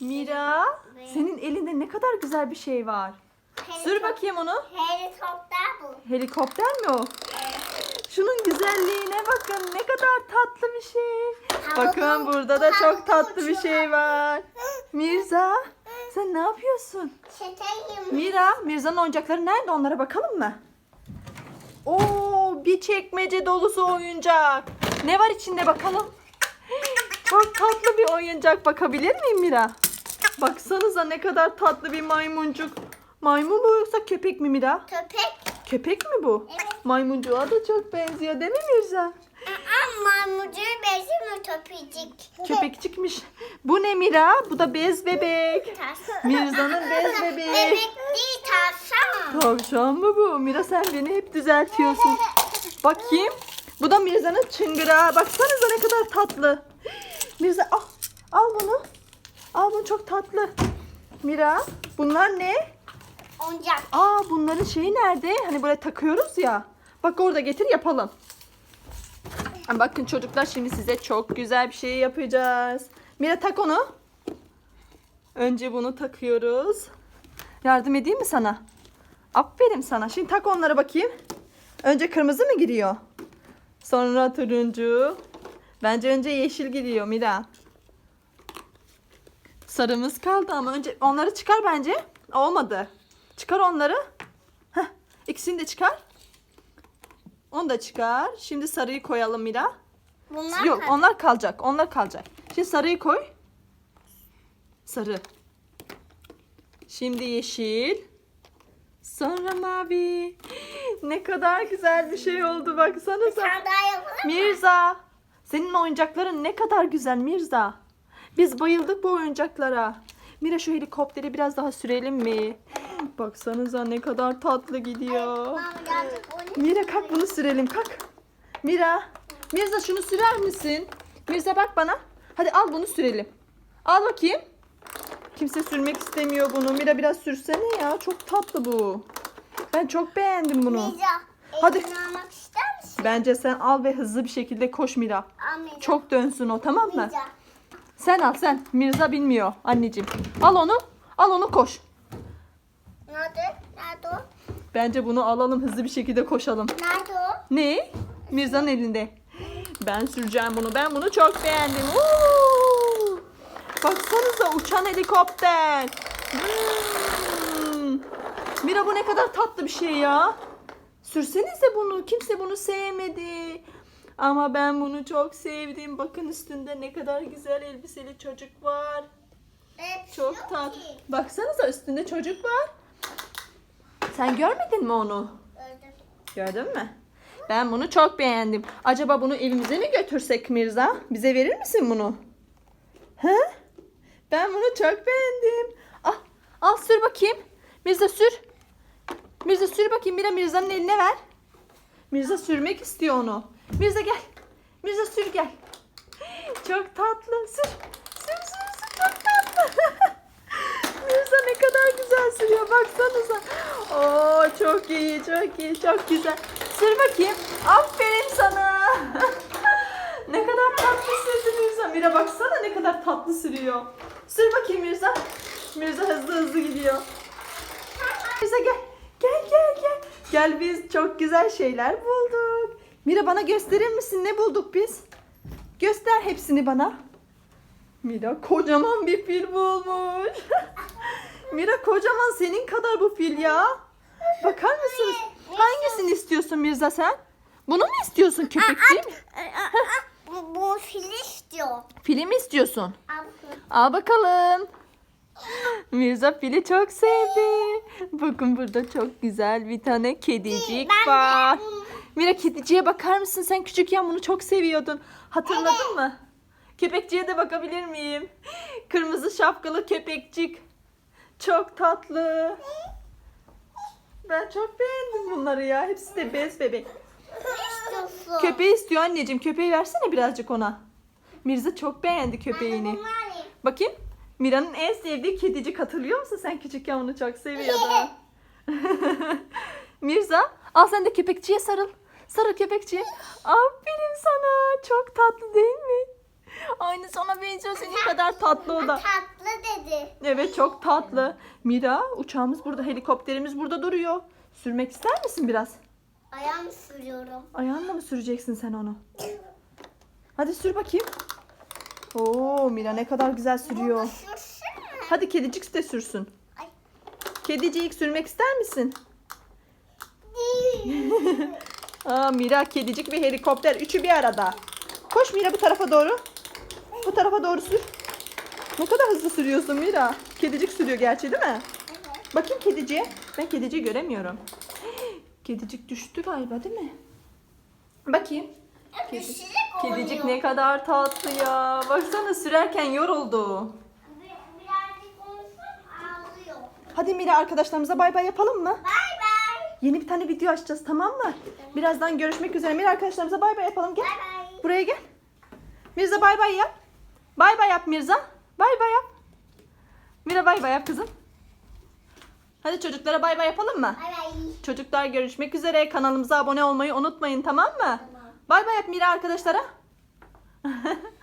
Mira, senin elinde ne kadar güzel bir şey var. Sür bakayım onu. Helikopter bu. Helikopter mi o? Şunun güzelliğine bakın. Ne kadar tatlı bir şey. Bakın burada da çok tatlı bir şey var. Mirza, sen ne yapıyorsun? Çeteyim. Mira, Mirza'nın oyuncakları nerede? Onlara bakalım mı? Oo, bir çekmece dolusu oyuncak. Ne var içinde bakalım? Çok tatlı bir oyuncak. Bakabilir miyim Mira? Baksanıza ne kadar tatlı bir maymuncuk. Maymun mu yoksa köpek mi Mira? Köpek. Köpek mi bu? Evet. Maymuncuğa da çok benziyor değil mi Mirza? Aa, maymucu benziyor köpecik. Köpekçikmiş. Bu ne Mira? Bu da bez bebek. Mirza'nın bez bebeği. Bebek değil tavşan. Tavşan mı bu? Mira sen beni hep düzeltiyorsun. Bakayım. Bu da Mirza'nın çıngırağı. Baksanıza ne kadar tatlı. Mirza al. Al bunu. Al bunu çok tatlı. Mira bunlar ne? Oyuncak. Aa bunların şeyi nerede? Hani böyle takıyoruz ya. Bak orada getir yapalım. Bakın çocuklar şimdi size çok güzel bir şey yapacağız. Mira tak onu. Önce bunu takıyoruz. Yardım edeyim mi sana? Aferin sana. Şimdi tak onlara bakayım. Önce kırmızı mı giriyor? Sonra turuncu. Bence önce yeşil giriyor Mira. Sarımız kaldı ama önce onları çıkar bence. Olmadı. Çıkar onları. Heh, ikisini de çıkar. Onu da çıkar. Şimdi sarıyı koyalım Mira. Bunlar Yok kaç- onlar kalacak. Onlar kalacak. Şimdi sarıyı koy. Sarı. Şimdi yeşil. Sonra mavi. Ne kadar güzel bir şey oldu baksanıza. Sen daha yapalım mı? Mirza. Senin oyuncakların ne kadar güzel Mirza. Biz bayıldık bu oyuncaklara. Mira şu helikopteri biraz daha sürelim mi? Baksanıza ne kadar tatlı gidiyor. Mira kalk bunu sürelim kalk. Mira. Mirza şunu sürer misin? Mirza bak bana. Hadi al bunu sürelim. Al bakayım. Kimse sürmek istemiyor bunu. Mira biraz sürsene ya. Çok tatlı bu. Ben çok beğendim bunu. Mirza. Hadi. almak ister misin? Bence sen al ve hızlı bir şekilde koş Mira. Al Mirza. Çok dönsün o tamam mı? Mirza. Sen al sen. Mirza bilmiyor anneciğim. Al onu. Al onu koş. Nerede? Nerede o? Bence bunu alalım hızlı bir şekilde koşalım. Nerede o? Ne? Mirza'nın elinde. Ben süreceğim bunu. Ben bunu çok beğendim. Uuu! Baksanıza uçan helikopter. Hmm. Mira bu ne kadar tatlı bir şey ya. Sürsenize bunu. Kimse bunu sevmedi. Ama ben bunu çok sevdim. Bakın üstünde ne kadar güzel elbiseli çocuk var. Evet, Çok tatlı. Baksanıza üstünde çocuk var. Sen görmedin mi onu? Gördüm. Gördün mü? Ben bunu çok beğendim. Acaba bunu evimize mi götürsek Mirza? Bize verir misin bunu? He? Ben bunu çok beğendim. Al, al sür bakayım. Mirza sür. Mirza sür bakayım. Mira Mirza'nın eline ver. Mirza sürmek istiyor onu. Mirza gel. Mirza sür gel. Çok tatlı. Sür. Sür sür sür. Çok tatlı. Mirza ne kadar güzel sürüyor. Baksanıza. Oo çok iyi, çok iyi, çok güzel. Sür bakayım. Aferin sana. ne kadar tatlı sürdü Mirza. Mira baksana ne kadar tatlı sürüyor. Sür bakayım Mirza. Mirza hızlı hızlı gidiyor. Mirza gel. Gel gel gel. Gel biz çok güzel şeyler bulduk. Mira bana gösterir misin ne bulduk biz? Göster hepsini bana. Mira kocaman bir fil bulmuş. Mira kocaman senin kadar bu fil ya. Bakar mısınız? Hangisini istiyorsun Mirza sen? Bunu mu istiyorsun köpekçi mi? Bu, bu fil istiyor. Fili mi istiyorsun? Al. Al bakalım. Mirza fili çok sevdi. Bakın burada çok güzel bir tane kedicik var. Mira kediciye bakar mısın? Sen küçükken bunu çok seviyordun. Hatırladın mı? Köpekçiye de bakabilir miyim? Kırmızı şapkalı köpekçik. Çok tatlı. Ben çok beğendim bunları ya. Hepsi de bez bebek. Köpeği istiyor anneciğim. Köpeği versene birazcık ona. Mirza çok beğendi köpeğini. Bakayım. Mira'nın en sevdiği kedicik hatırlıyor musun? Sen küçükken onu çok seviyordun. Mirza al sen de köpekçiye sarıl. Sarıl köpekçiye. Aferin sana. Çok tatlı değil mi? Aynı sana benziyor. Senin kadar tatlı o da. Tatlı kedi. Evet çok tatlı. Mira uçağımız burada, helikopterimiz burada duruyor. Sürmek ister misin biraz? Ayağımı sürüyorum. Ayağınla mı süreceksin sen onu? Hadi sür bakayım. Oo Mira ne kadar güzel sürüyor. Hadi kedicik de sürsün. Kedicik sürmek ister misin? Aa Mira kedicik ve helikopter üçü bir arada. Koş Mira bu tarafa doğru. Bu tarafa doğru sür. Ne kadar hızlı sürüyorsun Mira. Kedicik sürüyor gerçi değil mi? Evet. Bakayım kediciye. Ben kediciyi göremiyorum. Kedicik düştü galiba değil mi? Bakayım. Kedicik oynuyor. ne kadar tatlı ya. Baksana sürerken yoruldu. Hadi Mira arkadaşlarımıza bay bay yapalım mı? Bay. Yeni bir tane video açacağız tamam mı? Birazdan görüşmek üzere. Mira arkadaşlarımıza bay bay yapalım. Gel. Bay bay. Buraya gel. Mirza bay bay yap. Bay bay yap Mirza. Bay bay yap. Mira bay bay yap kızım. Hadi çocuklara bay bay yapalım mı? Bay bay. Çocuklar görüşmek üzere. Kanalımıza abone olmayı unutmayın tamam mı? Tamam. Bay bay yap Mira arkadaşlara.